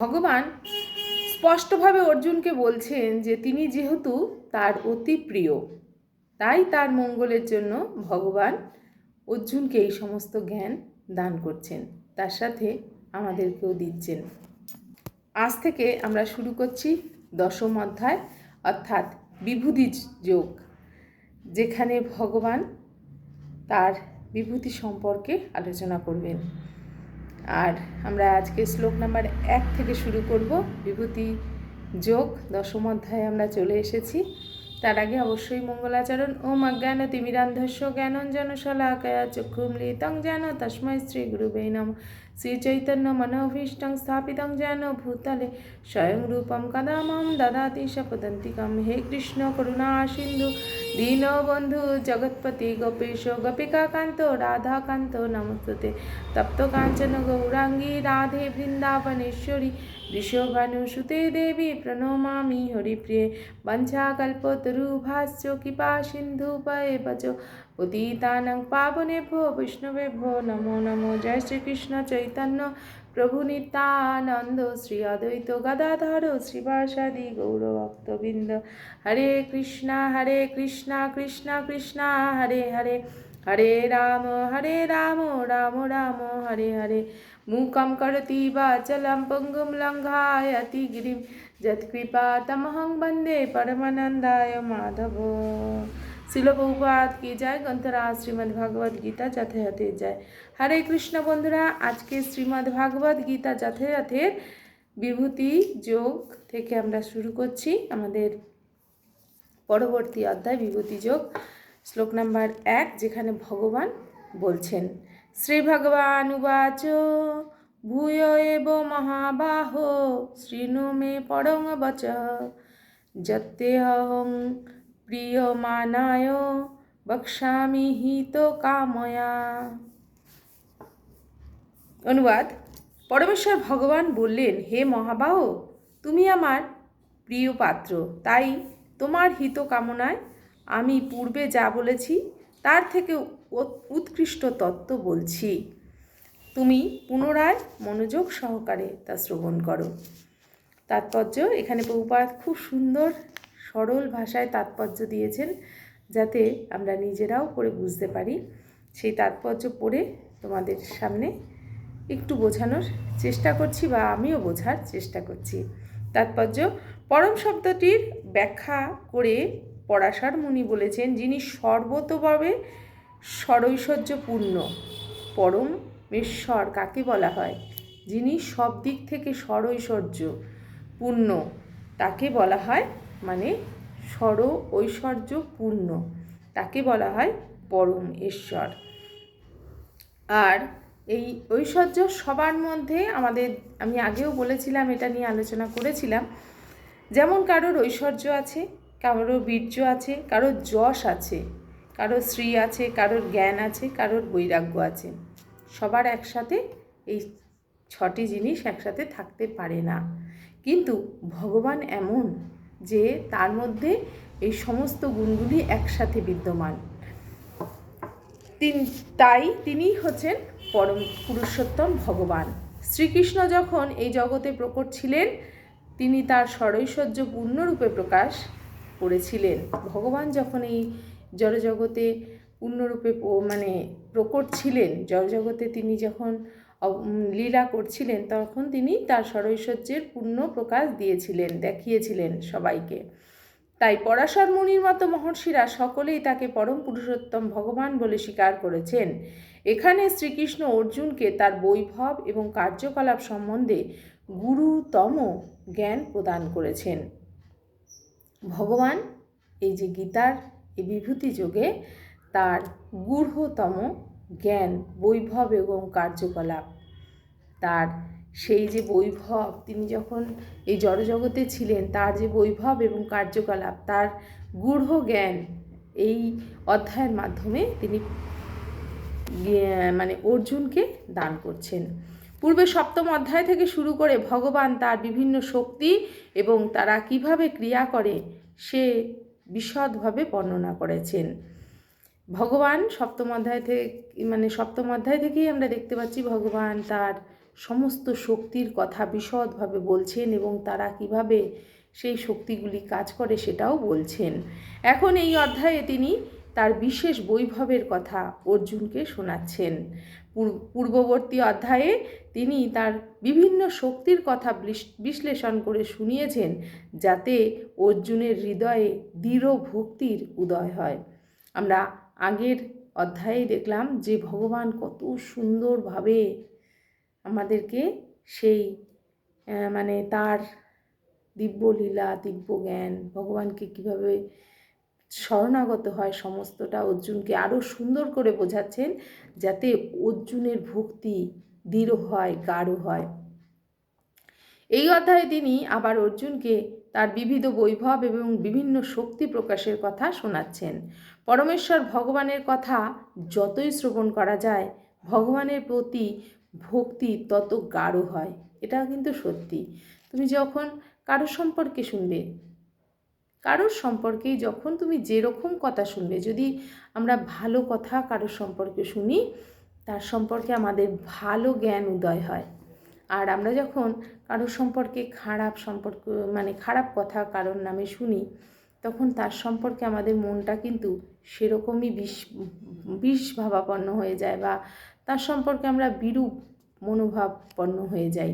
ভগবান স্পষ্টভাবে অর্জুনকে বলছেন যে তিনি যেহেতু তার অতি প্রিয়, তাই তার মঙ্গলের জন্য ভগবান অর্জুনকে এই সমস্ত জ্ঞান দান করছেন। তার সাথে আমাদেরকেও দিচ্ছেন। আজ থেকে আমরা শুরু করছি দশম অধ্যায়, অর্থাৎ বিভূতি যোগ, যেখানে ভগবান তার বিভূতি সম্পর্কে আলোচনা করবেন। আর আমরা আজকে শ্লোক নাম্বার এক থেকে শুরু করব, বিভূতি যোগ, দশম অধ্যায়ে আমরা চলে এসেছি। তার আগে অবশ্যই মঙ্গলাচরণ ওম অজ্ঞান তিমিরান্ধস্য জ্ঞানঞ্জন শলাকয়া চক্ষুমলিতং যেন তস্মৈ শ্রী গুরুবে নম। শ্রী চৈতন্য মনোভীষ্টং স্থাপিতং যেন ভূতলে স্বয়ং রূপম কদা মাম দদাতি শপদন্তিকম হে কৃষ্ণ করুণা সিন্ধু দীনবন্ধু জগৎপতি গোপেশ গোপিকাকান্ত রাধাকান্ত নমস্তে তপ্ত কাঞ্চন গৌরাঙ্গী, রাধে বৃন্দাবনেশ্বরী ঋষভানুসুতে দেবী প্রণমামি হরিপ্রিয়ে বঞ্ছাকল্পতরুভাশ্চ কৃপা সিন্ধুপয়ে বচ উদিতানং পাবনেভ্যো বৈষ্ণবেভ্যো নমো নমো জয় শ্রীকৃষ্ণ চৈতন্য প্রভু নিত্যানন্দ শ্রী অদ্বৈত গদাধর শ্রীবাসাদি গৌরভক্তবৃন্দ হরে কৃষ্ণ হরে কৃষ্ণ কৃষ্ণ কৃষ্ণ হরে হরে হরে রাম হরে রাম রাম রাম হরে হরে मूकं करोति वाचलं पङ्गुं लङ्घायति गिरिं यत्कृपातमहं वन्दे परमानन्दाय माधव শিলপ্রভুপাত কি যায় গ্রন্থরা শ্রীমদ্ ভাগবত গীতা যথাযথের যায় হরে কৃষ্ণ বন্ধুরা আজকে শ্রীমদ্ ভাগবত গীতা যথাযথের বিভূতি যোগ থেকে আমরা শুরু করছি আমাদের পরবর্তী অধ্যায় বিভূতি যোগ শ্লোক নাম্বার এক যেখানে ভগবান বলছেন শ্রীভগবানুবাচ, ভূয় এব মহাবাহ শৃণু মে পরং বচ। যত্তেহং প্রিয়মানায়, বক্ষ্যামি হিত কাময়া। অনুবাদ, পরমেশ্বর ভগবান বললেন, হে মহাবাহ, তুমি আমার প্রিয় পাত্র, তাই তোমার হিত কামনায় আমি পূর্বে যা বলেছি, তার থেকে উৎকৃষ্ট তত্ত্ব বলছি। তুমি পুনরায় মনোযোগ সহকারে তা শ্রবণ করো। তাৎপর্য, এখানে বহুপাত খুব সুন্দর, সরল ভাষায় তাৎপর্য দিয়েছেন যাতে আমরা নিজেরাও পড়ে বুঝতে পারি। সেই তাৎপর্য পড়ে তোমাদের সামনে একটু বোঝানোর চেষ্টা করছি বা আমিও বোঝার চেষ্টা করছি। তাৎপর্য, পরম শব্দটির ব্যাখ্যা করে পরাশর মুনি বলেছেন, যিনি সর্বতভাবে সরৈশ্বর্যপূর্ণ পরমেশ্বর কাকে বলা হয়? যিনি সব দিক থেকে সরৈশ্বর্য পূর্ণ তাকে বলা হয় মানে সর ঐশ্বর্য পূর্ণ তাকে বলা হয় পরম ঈশ্বর। আর এই ঐশ্বর্য সবার মধ্যে আমাদের, আমি আগেও বলেছিলাম, এটা নিয়ে আলোচনা করেছিলাম, যেমন কারোর ঐশ্বর্য আছে, কারোর বীর্য আছে, কারোর যশ আছে কারোর শ্রী আছে, কারোর জ্ঞান আছে, কারোর বৈরাগ্য আছে। সবার একসাথে এই ছটি জিনিস একসাথে থাকতে পারে না। কিন্তু ভগবান এমন যে তার মধ্যে এই সমস্ত গুণগুলি একসাথে বিদ্যমান। তিন, তাই তিনিই হচ্ছেন পরম পুরুষোত্তম ভগবান। শ্রীকৃষ্ণ যখন এই জগতে প্রকট ছিলেন, তিনি তার সরৈশ্বর্য পূর্ণরূপে প্রকাশ করেছিলেন। ভগবান যখন এই জড়জগতে পূর্ণরূপে মানে প্রকট ছিলেন। জড়জগতে তিনি যখন লীলা করছিলেন, তখন তিনি তার সরৈশ্বর্যের পূর্ণ প্রকাশ দিয়েছিলেন, দেখিয়েছিলেন সবাইকে। তাই পরাশর মুনির মতো মহর্ষিরা সকলেই তাকে পরম পুরুষোত্তম ভগবান বলে স্বীকার করেছেন। এখানে শ্রীকৃষ্ণ অর্জুনকে তার বৈভব এবং কার্যকলাপ সম্বন্ধে গুরুতম জ্ঞান প্রদান করেছেন। ভগবান, এই যে গীতার এই বিভূতি যোগে তার গূঢ়তম জ্ঞান, বৈভব এবং কার্যকলাপ। তার সেই যে বৈভব, তিনি যখন এই জড়জগতে ছিলেন, তার যে বৈভব এবং কার্যকলাপ, তার গূঢ় জ্ঞান এই অধ্যায়ের মাধ্যমে তিনি মানে অর্জুনকে দান করছেন। পূর্বে সপ্তম অধ্যায় থেকে শুরু করে ভগবান তার বিভিন্ন শক্তি এবং তারা কীভাবে ক্রিয়া করে, সে বিশদভাবে বর্ণনা করেছেন। ভগবান সপ্তম অধ্যায় থেকে মানে সপ্তম অধ্যায় থেকেই আমরা দেখতে পাচ্ছি ভগবান তার সমস্ত শক্তির কথা বিশদভাবে বলছেন এবং তারা কীভাবে সেই শক্তিগুলি কাজ করে সেটাও বলছেন। এখন এই অধ্যায়ে তিনি তার বিশেষ বৈভবের কথা অর্জুনকে শোনাচ্ছেন। পূর্ববর্তী অধ্যায়ে তিনি তার বিভিন্ন শক্তির কথা বিশ্- বিশ্লেষণ করে শুনিয়েছেন যাতে অর্জুনের হৃদয়ে দৃঢ় ভক্তির উদয় হয়। আমরা আগের অধ্যায়ে দেখলাম যে ভগবান কত সুন্দরভাবে আমাদেরকে সেই মানে তার দিব্য লীলা দিব্য জ্ঞান ভগবানকে কীভাবে শরণাগত হয় সমস্তটা। অর্জুনকে আরও সুন্দর করে বোঝাচ্ছেন যাতে অর্জুনের ভক্তি দৃঢ় হয়, গাঢ় হয়। এই অধ্যায়ে তিনি আবার অর্জুনকে তার বিবিধ বৈভব এবং বিভিন্ন শক্তি প্রকাশের কথা শোনাচ্ছেন। পরমেশ্বর ভগবানের কথা যতই শ্রবণ করা যায়, ভগবানের প্রতি ভক্তি তত গাঢ় হয়। এটা কিন্তু সত্যি। তুমি যখন কারও সম্পর্কে শুনবে কারোর সম্পর্কেই যখন তুমি যেরকম কথা শুনবে, যদি আমরা ভালো কথা কারোর সম্পর্কে শুনি, তার সম্পর্কে আমাদের ভালো জ্ঞান উদয় হয়। আর আমরা যখন কারোর সম্পর্কে খারাপ সম্পর্ক মানে খারাপ কথা কারোর নামে শুনি, তখন তার সম্পর্কে আমাদের মনটা কিন্তু সেরকমই বিষ বিষ ভাবাপন্ন হয়ে যায় বা তার সম্পর্কে আমরা বিরূপ মনোভাবপন্ন হয়ে যাই।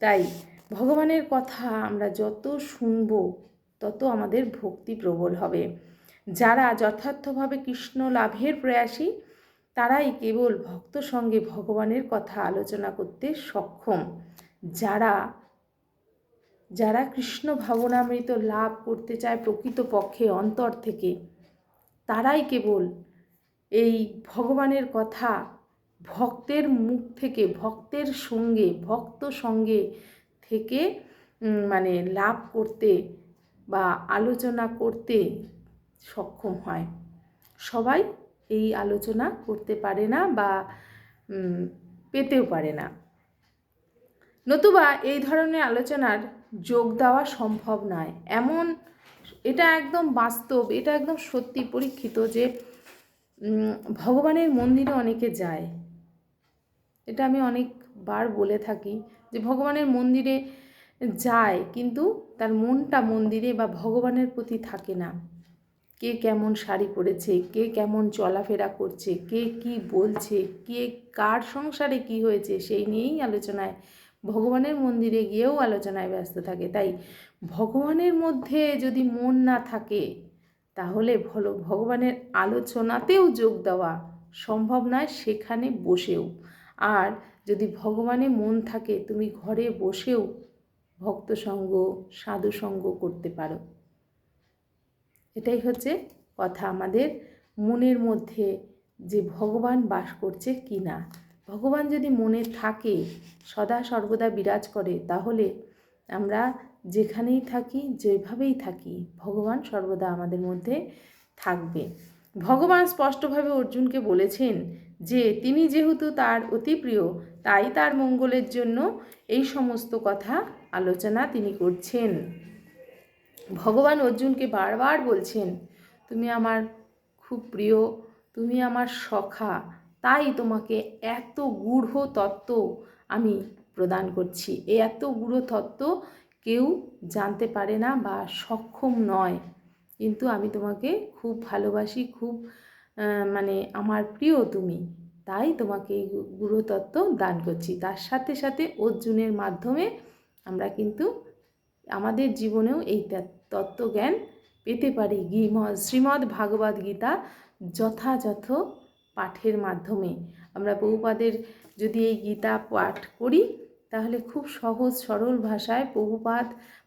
তাই ভগবানের কথা আমরা যত শুনব তত আমাদের ভক্তি প্রবল হবে। যারা যথার্থভাবে কৃষ্ণ লাভের প্রয়াসী, তারাই কেবল ভক্ত সঙ্গে ভগবানের কথা আলোচনা করতে সক্ষম। যারা যারা কৃষ্ণ ভাবনামৃত লাভ করতে চায় প্রকৃতপক্ষে অন্তর থেকে, তারাই কেবল এই ভগবানের কথা ভক্তের মুখ থেকে, ভক্তের সঙ্গে, ভক্ত সঙ্গে থেকে মানে লাভ করতে বা আলোচনা করতে সক্ষম হয়। সবাই এই আলোচনা করতে পারে না বা পেতেও পারে না। নতুবা এই ধরনের আলোচনার যোগ দেওয়া সম্ভব নয়। এমন, এটা একদম বাস্তব, এটা একদম সত্যি পরীক্ষিত যে ভগবানের মন্দিরে অনেকে যায়। এটা আমি অনেকবার বলে থাকি যে, ভগবানের মন্দিরে যায়, কিন্তু তার মনটা মন্দিরে বা ভগবানের প্রতি থাকে না। কে কেমন শাড়ি পরেছে, কে কেমন চলাফেরা করছে, কে কি বলছে, কে কার সংসারে কি হয়েছে, সেই নিয়েই আলোচনায়, ভগবানের মন্দিরে গিয়েও আলোচনায় ব্যস্ত থাকে। তাই ভগবানের মধ্যে যদি মন না থাকে, তাহলে ভালো, ভগবানের আলোচনাতেও যোগ দেওয়া সম্ভব নয় সেখানে বসেও। আর যদি ভগবানে মন থাকে, তুমি ঘরে বসেও ভক্ত সঙ্গ সাধু সঙ্গ করতে পারো। এটাই হচ্ছে কথা আমাদের মনের মধ্যে যে ভগবান বাস করছে কি না ভগবান যদি মনে থাকে, সদা সর্বদা বিরাজ করে, তাহলে আমরা যেখানেই থাকি, যেভাবেই থাকি, ভগবান সর্বদা আমাদের মধ্যে থাকবে। ভগবান স্পষ্টভাবে অর্জুনকে বলেছেন যে তিনি যেহেতু তার অতি প্রিয়, তাই তার মঙ্গলের জন্য এই সমস্ত কথা আলোচনা তিনি করছেন। ভগবান অর্জুনকে বারবার বলছেন, তুমি আমার খুব প্রিয়, তুমি আমার সখা, তাই তোমাকে এত গূঢ় তত্ত্ব আমি প্রদান করছি। এই এত গূঢ় তত্ত্ব কেউ জানতে পারে না বা সক্ষম নয়। কিন্তু আমি তোমাকে খুব ভালোবাসি, খুব মানে আমার প্রিয় তুমি। তাই তোমাকে এই গুরুতত্ত্ব দান করছি। তার সাথে সাথে অর্জুনের মাধ্যমে আমরা কিন্তু আমাদের জীবনেও এই তত্ত্বজ্ঞান পেতে পারি। গিম শ্রীমদ্ ভাগবত গীতা যথাযথ পাঠের মাধ্যমে। আমরা বহুপাদের যদি এই গীতা পাঠ করি, তাহলে খুব সহজ, সরল ভাষায় বহুপাদ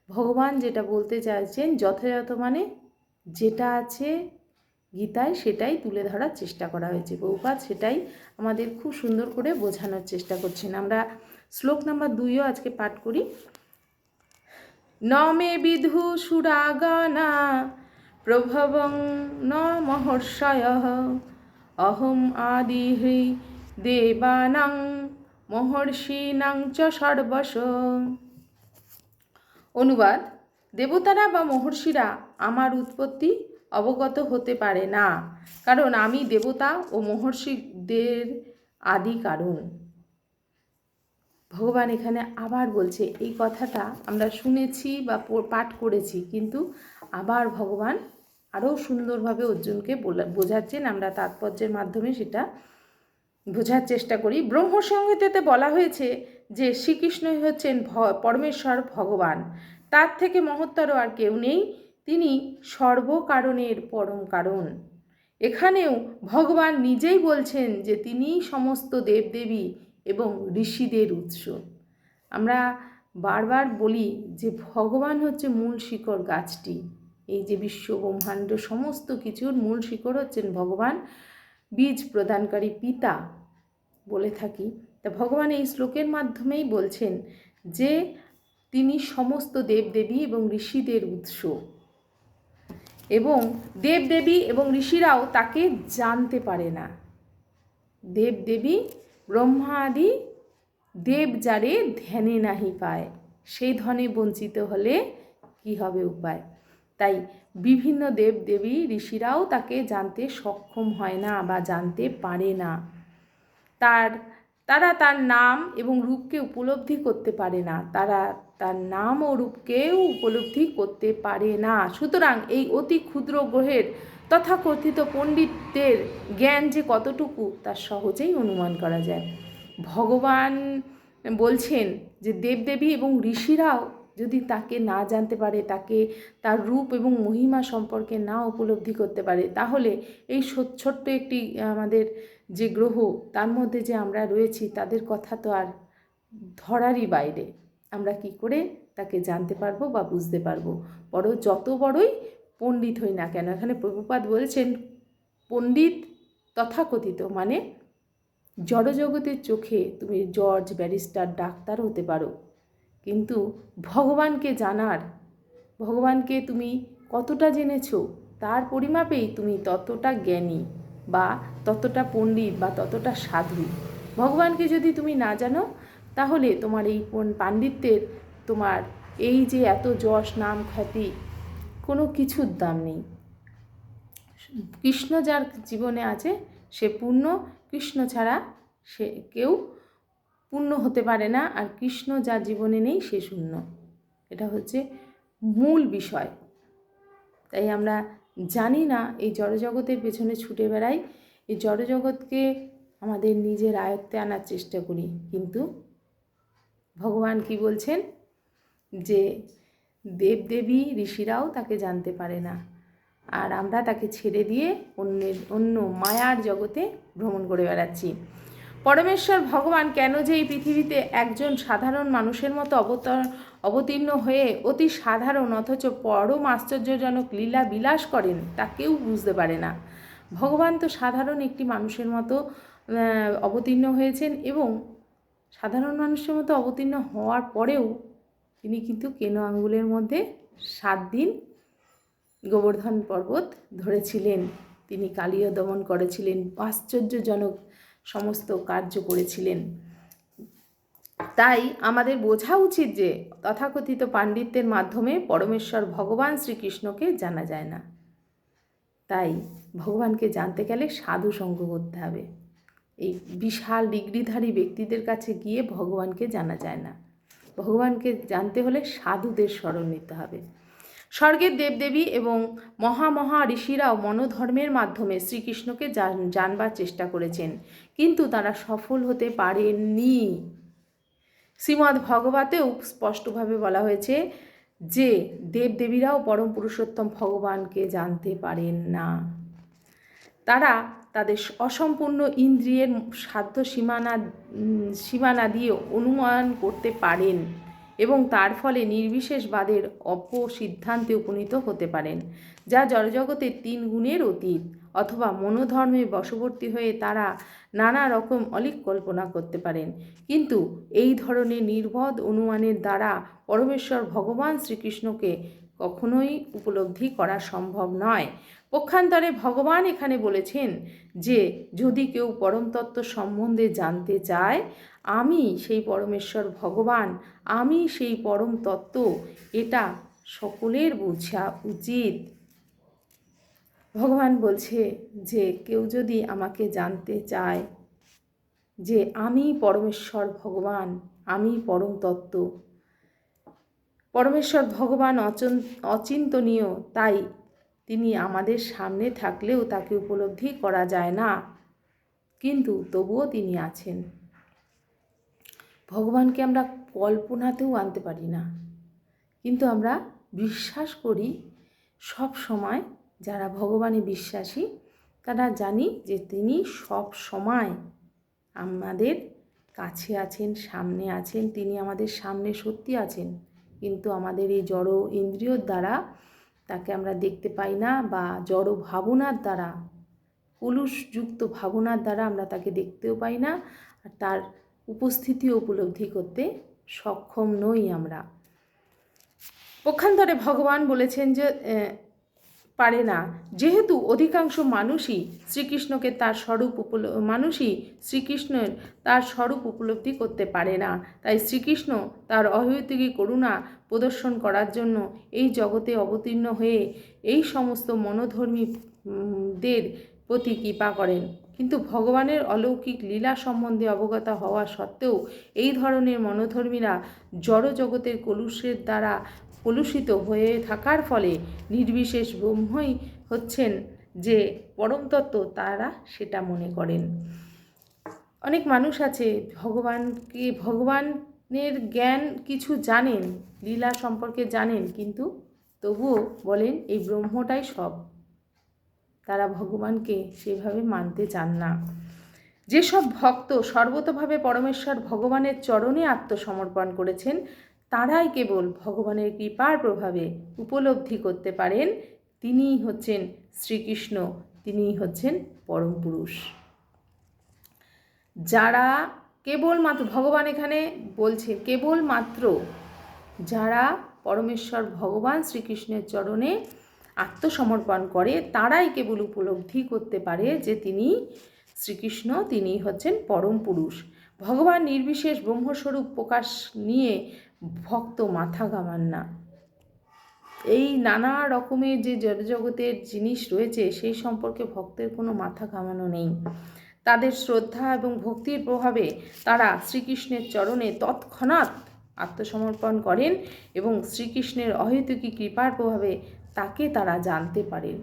ভগবান যেটা বলতে চাইছেন, যথাযথ মানে যেটা আছে গীতায় সেটাই তুলে ধরার চেষ্টা করা হয়েছে। বহুপাত সেটাই আমাদের খুব সুন্দর করে বোঝানোর চেষ্টা করছেন। আমরা শ্লোক নাম্বার দুইও আজকে পাঠ করি। ন মে বিধু সুরাগানা প্রভবং ন মহর্ষয় অহম আদিহৃ দেবানাং মহর্ষিণাং চ সর্বশ। অনুবাদ, দেবতারা বা মহর্ষিরা আমার উৎপত্তি অবগত হতে পারে না। কারণ আমি দেবতা ও মহর্ষিদের আদি কারণ ভগবান এখানে আবার বলছে, এই কথাটা আমরা শুনেছি বা পাঠ করেছি, কিন্তু আবার ভগবান আরও সুন্দরভাবে অর্জুনকে বোঝাচ্ছেন। আমরা তাৎপর্যের মাধ্যমে সেটা বোঝার চেষ্টা করি। ব্রহ্মসংহিতাতে বলা হয়েছে যে শ্রীকৃষ্ণই হচ্ছেন পরমেশ্বর ভগবান। তার থেকে মহত্তর আর কেউ নেই। তিনি সর্বকারণের পরম কারণ। এখানেও ভগবান নিজেই বলছেন যে তিনিই সমস্ত দেবদেবী এবং ঋষিদের উৎস। আমরা বারবার বলি যে ভগবান হচ্ছে মূল শিকড় গাছটি। এই যে বিশ্ব ব্রহ্মাণ্ড সমস্ত কিছুর মূল শিকড় হচ্ছেন ভগবান, বীজ প্রদানকারী পিতা বলে থাকি। তা ভগবান এই শ্লোকের মাধ্যমেই বলছেন যে তিনি সমস্ত দেবদেবী এবং ঋষিদের উৎস। এবং দেবদেবী এবং ঋষিরাও তাকে জানতে পারে না। দেবদেবী ব্রহ্মা আদি দেব যারে ধ্যানে নাহি পায়। সেই ধনে বঞ্চিত হলে কি হবে উপায়? তাই বিভিন্ন দেবদেবী ঋষিরাও তাকে জানতে সক্ষম হয় না বা জানতে পারে না। তার তারা তার নাম এবং রূপকে উপলব্ধি করতে পারে না। তারা তার নাম ও রূপকেও উপলব্ধি করতে পারে না। সুতরাং এই অতি ক্ষুদ্র গ্রহের তথাকথিত পণ্ডিতদের জ্ঞান যে কতটুকু, তা সহজেই অনুমান করা যায়। ভগবান বলছেন যে দেবদেবী এবং ঋষিরাও যদি তাকে না জানতে পারে, তাকে তার রূপ এবং মহিমা সম্পর্কে না উপলব্ধি করতে পারে, তাহলে এই ছোট্ট একটি আমাদের যে গ্রহ, তার মধ্যে যে আমরা রয়েছি, তাদের কথা তো আর ধরারই বাইরে। আমরা কি করে তাকে জানতে পারব বা বুঝতে পারব? বড়, যত বড়ই পণ্ডিত হই না কেন, এখানে প্রভুপাত বলেছেন, পণ্ডিত তথাকথিত মানে জড়জগতের চোখে তুমি জর্জ ব্যারিস্টার ডাক্তার হতে পারো। কিন্তু ভগবানকে জানার, ভগবানকে তুমি কতটা জেনেছো, তার পরিমাপেই তুমি ততটা জ্ঞানী বা ততটা পণ্ডিত বা ততটা সাধু। ভগবানকে যদি তুমি না জানো, তাহলে তোমার এই পণ- পাণ্ডিত্যের তোমার এই যে এত যশ, নাম, খ্যাতি, কোনো কিছুর দাম নেই। কৃষ্ণ যার জীবনে আছে, সে পূর্ণ, কৃষ্ণ ছাড়া সে কেউ পূর্ণ হতে পারে না আর কৃষ্ণ যা জীবনে নেই সে শূন্য। এটা হচ্ছে মূল বিষয়। তাই আমরা জানি না এই জড়জগতের পেছনে ছুটে বেড়াই, এই জড়জগৎকে আমাদের নিজের আয়ত্তে আনার চেষ্টা করি। কিন্তু ভগবান কি বলছেন? যে দেবদেবী ঋষিরাও তাকে জানতে পারে না। আর আমরা তাকে ছেড়ে দিয়ে অন্যের, অন্য মায়ার জগতে ভ্রমণ করে বেড়াচ্ছি। পরমেশ্বর ভগবান কেন যে এই পৃথিবীতে একজন সাধারণ মানুষের মতো অবতর, অবতীর্ণ হয়ে অতি সাধারণ অথচ পরম আশ্চর্যজনক লীলা বিলাস করেন, তা কেউ বুঝতে পারে না। ভগবান তো সাধারণ একটি মানুষের মতো অবতীর্ণ হয়েছেন এবং সাধারণ মানুষের মতো অবতীর্ণ হওয়ার পরেও তিনি কিন্তু কেনো আঙ্গুলের মধ্যে সাত দিন গোবর্ধন পর্বত ধরেছিলেন? তিনি কালীয় দমন করেছিলেন। আশ্চর্যজনক সমস্ত কার্য করেছিলেন। তাই আমাদের বোঝা উচিত যে তথাকথিত পাণ্ডিত্যের মাধ্যমে পরমেশ্বর ভগবান শ্রীকৃষ্ণকে জানা যায় না। তাই ভগবানকে জানতে গেলে সাধু সঙ্গ করতে হবে। এই বিশাল ডিগ্রিধারী ব্যক্তিদের কাছে গিয়ে ভগবানকে জানা যায় না। ভগবানকে জানতে হলে সাধুদের স্মরণ নিতে হবে। স্বর্গের দেবদেবী এবং মহা মহা ঋষিরাও মনোধর্মের মাধ্যমে শ্রীকৃষ্ণকে জানবার চেষ্টা করেছেন। কিন্তু তারা সফল হতে পারেননি। শ্রীমদ্ ভগবতেও স্পষ্টভাবে বলা হয়েছে যে, দেবদেবীরাও পরম পুরুষোত্তম ভগবানকে জানতে পারেন না। তারা তাদের অসম্পূর্ণ ইন্দ্রিয়ের সাধ্য সীমানা সীমানা দিয়ে অনুমান করতে পারেন। এবং তার ফলে নির্বিশেষবাদের অপসিদ্ধান্তে উপনীত হতে পারেন, যা জড়জগতের তিন গুণের অতীত অথবা মনোধর্মে বশবর্তী হয়ে তারা নানা রকম অলিক কল্পনা করতে পারেন। কিন্তু এই ধরনের নির্বধ অনুমানের দ্বারা পরমেশ্বর ভগবান শ্রীকৃষ্ণকে কখনোই উপলব্ধি করা সম্ভব নয়। পক্ষান্তরে ভগবান এখানে বলেছেন যে, যদি কেউ পরমতত্ত্ব সম্বন্ধে জানতে চায়, আমি সেই পরমেশ্বর ভগবান, আমি সেই পরম তত্ত্ব এটা সকলের বোঝা উচিত। ভগবান বলছে যে, কেউ যদি আমাকে জানতে চায় যে, আমি পরমেশ্বর ভগবান, আমি পরম তত্ত্ব পরমেশ্বর ভগবান অচন, অচিন্তনীয়, তাই তিনি আমাদের সামনে থাকলেও তাকে উপলব্ধি করা যায় না। কিন্তু তবুও তিনি আছেন। ভগবানকে আমরা কল্পনাতেও আনতে পারি না। কিন্তু আমরা বিশ্বাস করি সব সময় যারা ভগবানে বিশ্বাসী, তারা জানি যে তিনি সব সময় আমাদের কাছে আছেন, সামনে আছেন, তিনি আমাদের সামনে সত্যি আছেন। কিন্তু আমাদের এই জড় ইন্দ্রিয়র দ্বারা তাকে আমরা দেখতে পাই না বা জড় ভাবনার দ্বারা কলুষযুক্ত ভাবনার দ্বারা আমরা তাকে দেখতেও পাই না আর তার উপস্থিতি উপলব্ধি করতে সক্ষম নই আমরা। পক্ষান্তরে ভগবান বলেছেন যে পারে না। যেহেতু অধিকাংশ মানুষই শ্রীকৃষ্ণকে তার স্বরূপ উপল, মানুষই শ্রীকৃষ্ণের তার স্বরূপ উপলব্ধি করতে পারে না। তাই শ্রীকৃষ্ণ তার অহৈতুকী করুণা প্রদর্শন করার জন্য এই জগতে অবতীর্ণ হয়ে এই সমস্ত মনোধর্মীদের প্রতি কৃপা করেন। কিন্তু ভগবানের অলৌকিক লীলা সম্বন্ধে অবগত হওয়া সত্ত্বেও এই ধরনের মনোধর্মীরা জড় জগতের কলুষের দ্বারা কলুষিত হয়ে থাকার ফলে নির্বিশেষ ব্রহ্মই হচ্ছেন যে পরমতত্ত্ব তারা সেটা মনে করেন। অনেক মানুষ আছে ভগবানকে, ভগবানের জ্ঞান কিছু জানেন, লীলা সম্পর্কে জানেন, কিন্তু তবুও বলেন এই ব্রহ্মটাই সব। তারা ভগবানকে সেভাবে মানতে চান না। যেসব ভক্ত সর্বতভাবে পরমেশ্বর ভগবানের চরণে আত্মসমর্পণ করেছেন তারাই কেবল ভগবানের কৃপার প্রভাবে উপলব্ধি করতে পারেন, তিনিই হচ্ছেন শ্রীকৃষ্ণ, তিনিই হচ্ছেন পরম পুরুষ। যারা কেবলমাত্র, ভগবান এখানে বলছে, কেবলমাত্র যারা পরমেশ্বর ভগবান শ্রীকৃষ্ণের চরণে আত্মসমর্পণ করে, তারাই কেবল উপলব্ধি করতে পারে যে তিনি শ্রীকৃষ্ণ তিনি হচ্ছেন পরম পুরুষ। ভগবান নির্বিশেষ ব্রহ্মস্বরূপ প্রকাশ নিয়ে ভক্ত মাথা ঘামান না। এই নানা রকমের যে জড়জগতের জিনিস রয়েছে, সেই সম্পর্কে ভক্তের কোনো মাথা ঘামানো নেই। তাদের শ্রদ্ধা এবং ভক্তির প্রভাবে তারা শ্রীকৃষ্ণের চরণে তৎক্ষণাৎ আত্মসমর্পণ করেন এবং শ্রীকৃষ্ণের অহেতুকী কৃপার প্রভাবে তাকে তারা জানতে পারেন।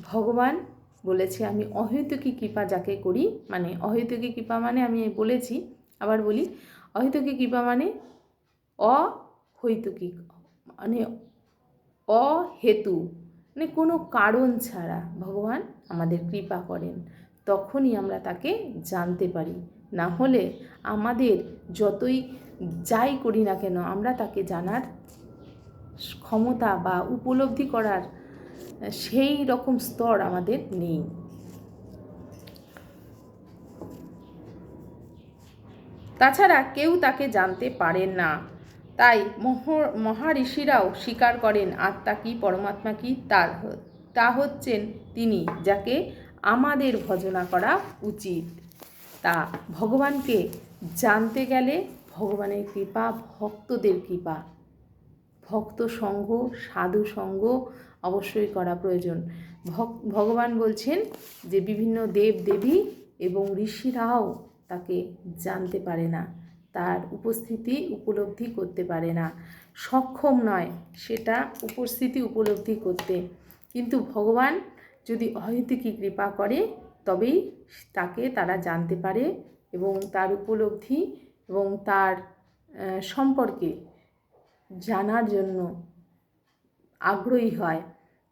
ভগবান বলেছে, আমি অহেতুকী কৃপা যাকে করি মানে অহেতুকী কৃপা মানে আমি বলেছি, আবার বলি, অহেতুকী কৃপা মানে অহৈতুকী মানে অহেতু মানে কোনো কারণ ছাড়া ভগবান আমাদের কৃপা করেন। তখনই আমরা তাকে জানতে পারি। না হলে আমাদের যতই যাই করি না কেন, আমরা তাকে জানার ক্ষমতা বা উপলব্ধি করার সেই রকম স্তর আমাদের নেই। তাছাড়া কেউ তাকে জানতে পারেন না। তাই মহ মহারিষিরাও স্বীকার করেন আত্মা কি, পরমাত্মা কি তার তা হচ্ছেন তিনি, যাকে আমাদের ভজনা করা উচিত। তা ভগবানকে জানতে গেলে ভগবানের কৃপা, ভক্তদের কৃপা। ভক্ত সঙ্গ, সাধু সঙ্গ অবশ্যই করা প্রয়োজন। ভগবান বলছেন যে বিভিন্ন দেব দেবী এবং ঋষিরাও তাকে জানতে পারে না। তার উপস্থিতি উপলব্ধি করতে পারে না। সক্ষম নয় সেটা উপস্থিতি উপলব্ধি করতে। কিন্তু ভগবান যদি অহেতুকি কৃপা করে, তবেই তাকে তারা জানতে পারে এবং তার উপলব্ধি এবং তার সম্পর্কে জানার জন্য আগ্রহী হয়।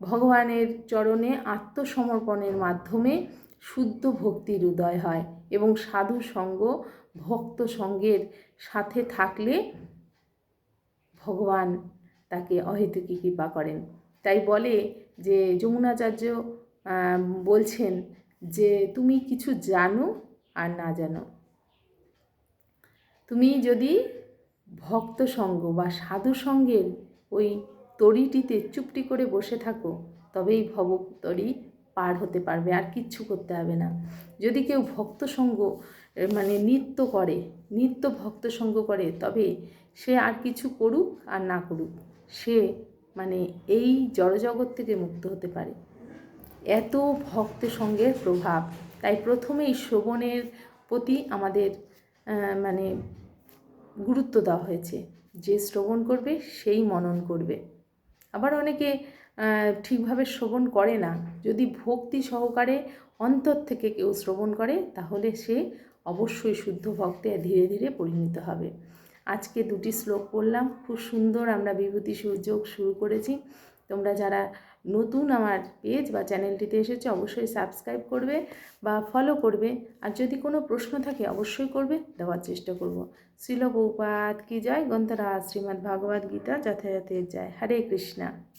ভগবানের চরণে আত্মসমর্পণের মাধ্যমে শুদ্ধ ভক্তির উদয় হয় এবং সাধু সঙ্গ ভক্ত সঙ্গের সাথে থাকলে ভগবান তাকে অহেতুকি কৃপা করেন। তাই বলে যে যমুনাচার্য বলছেন যে তুমি কিছু জানো আর না জানো। তুমি যদি ভক্ত সঙ্গ বা সাধু সঙ্গের ওই তরিটিতে চুপটি করে বসে থাকো, তবেই ভবতরি পার হতে পারবে, আর কিচ্ছু করতে হবে না। যদি কেউ ভক্ত সঙ্গ মানে নৃত্য করে, নিত্য ভক্ত সঙ্গ করে, তবে সে আর কিছু করুক আর না করুক, সে মানে এই জড়জগৎ থেকে মুক্ত হতে পারে। এত ভক্ত সঙ্গের প্রভাব, তাই প্রথমেই শ্রবণের প্রতি আমাদের মানে গুরুত্ব দেওয়া হয়েছে। যে শ্রবণ করবে, সেই মনন করবে। আবার অনেকে ঠিকভাবে শ্রবণ করে না। যদি ভক্তি সহকারে অন্তর থেকে কেউ শ্রবণ করে, তাহলে সে অবশ্যই শুদ্ধ ভক্তে ধীরে ধীরে পরিণত হবে। আজকে দুটি শ্লোক পড়লাম, খুব সুন্দর আমরা বিভূতি সুযোগ শুরু করেছি। তোমরা যারা নতুন আমার পেজ বা চ্যানেলটিতে এসেছে, অবশ্যই সাবস্ক্রাইব করবে বা ফলো করবে। আর যদি কোনো প্রশ্ন থাকে, অবশ্যই করবে, দেওয়ার চেষ্টা করব। শিল কি জয়? গ্রন্থরাজ শ্রীমদ্ ভাগবত গীতা যথাযথের জয়। হরে কৃষ্ণা।